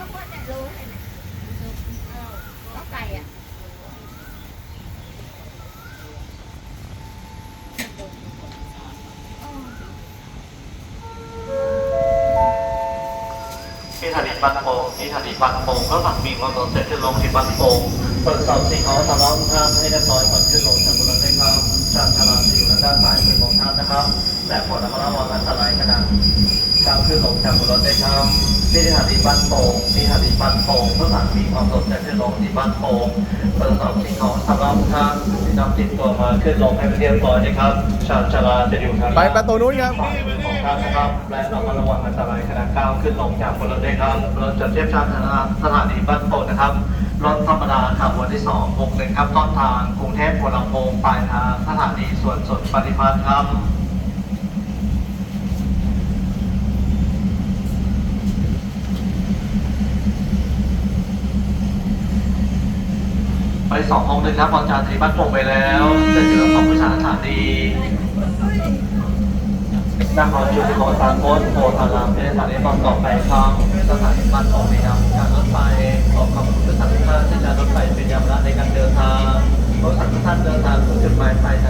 โลเลยนะก็ไก่อะที่ถานีปันโป่งที่ถานีปันโป่งก็หลังมีความสนใจขึ้นลงที่ปันโป่งเปิดสอบสิ่งของสำรองท่านให้เรียบร้อยก่อนขึ้นลงจากบนรถได้ครับจากชาลาที่อยู่ด้านซ้ายมือของท่านนะครับ และผลระมัดระวังอันตรายขณะการขึ้นลงจากบนรถได้ครับที่สถานีปันโป่งที่สถานีปันโป่งเพื่อหลังมีความสนใจขึ้นลงที่ปันโป่งเปิดสอบสิ่งของสำรองท่านที่นำติดตัวมาขึ้นลงให้เรียบร้อยนะครับชาชาลาจะอยู่ทางไปประตูนู้นครับฝ่ายมือของท่านนะครับและเรามาระวังอันตรายขณะก้าวขึ้นลงจากบนรถด้วยครับรถจะเทียบชานสถานีบ้านโป่งนะครับรถธรรมดาขบวนที่2 6หนึ่งครับต้นทางกรุงเทพหัวลำโพงปลายทางสถานีสวนสดปฏิพัฒน์ครับ ไปสองห้องเลยครับอาจารย์ทีบ้านผมไปแล้วแต่เจอสอผู้ชาสถานดีนักครจุฬาสารโคตโพธารามในสถานีบางกอกไปคลองสถานีบ้านผมนะครับการรถไฟขอขอบคุณสถานีมากที่จะรถไฟเป็นยามละในการเดินทางรถสันท่านเดินทางถึงจุดหมายปลายทาง